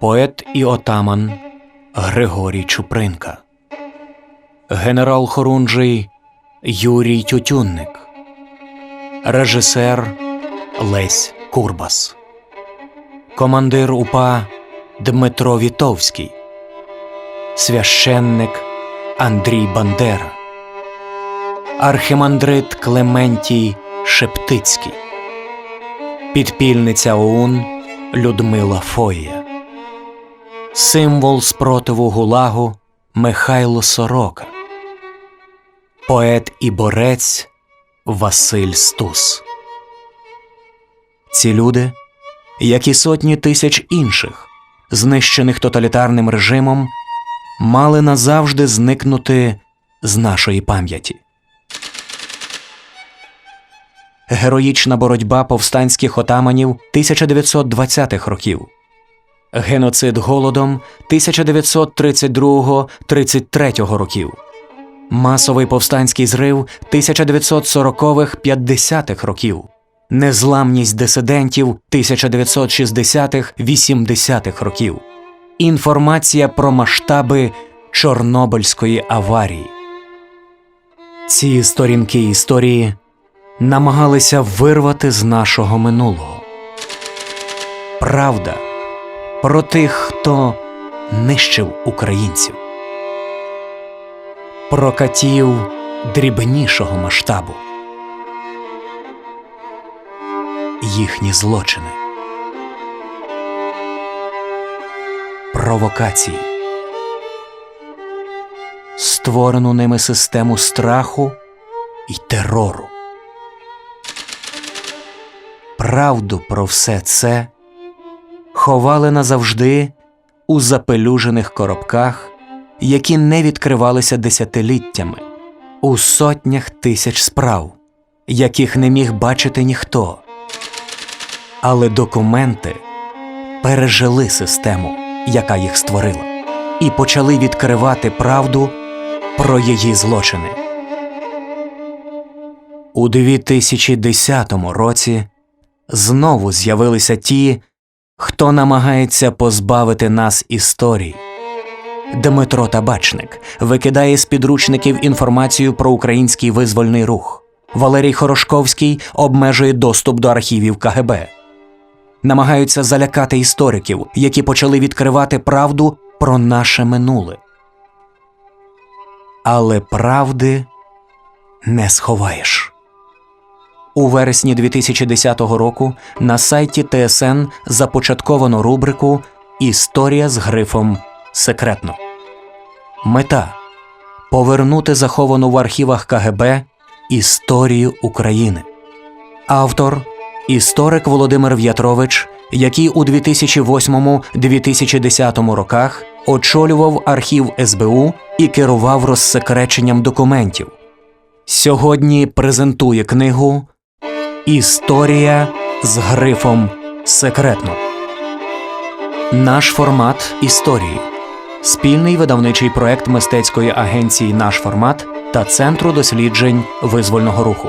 поет і отаман Григорій Чупринка, генерал Хорунжий Юрій Тютюнник, режисер Лесь Курбас, командир УПА Дмитро Вітовський, священник Андрій Бандера, архимандрит Клементій Шептицький, підпільниця ОУН Людмила Фоя, символ спротиву Гулагу Михайло Сорока, поет і борець Василь Стус. Ці люди, як і сотні тисяч інших, знищених тоталітарним режимом, мали назавжди зникнути з нашої пам'яті. Героїчна боротьба повстанських отаманів 1920-х років, геноцид голодом 1932-33 років, масовий повстанський зрив 1940-50-х років, незламність дисидентів 1960-80-х років, інформація про масштаби Чорнобильської аварії. Ці сторінки історії намагалися вирвати з нашого минулого. Правда про тих, хто нищив українців, про катів дрібнішого масштабу, їхні злочини, провокації, створену ними систему страху і терору. Правду про все це ховали назавжди у запелюжених коробках, які не відкривалися десятиліттями, у сотнях тисяч справ, яких не міг бачити ніхто. Але документи пережили систему, яка їх створила, і почали відкривати правду про її злочини. У 2010 році знову з'явилися ті, хто намагається позбавити нас історії. Дмитро Табачник викидає з підручників інформацію про український визвольний рух. Валерій Хорошковський обмежує доступ до архівів КГБ. Намагаються залякати істориків, які почали відкривати правду про наше минуле. Але правди не сховаєш. У вересні 2010 року на сайті ТСН започатковано рубрику Історія з грифом Секретно. Мета повернути заховану в архівах КГБ історію України. Автор історик Володимир В'ятрович, який у 2008-2010 роках очолював архів СБУ і керував розсекреченням документів. Сьогодні презентує книгу Історія з грифом Секретно. Наш формат історії. Спільний видавничий проект мистецької агенції Наш формат та Центру досліджень визвольного руху.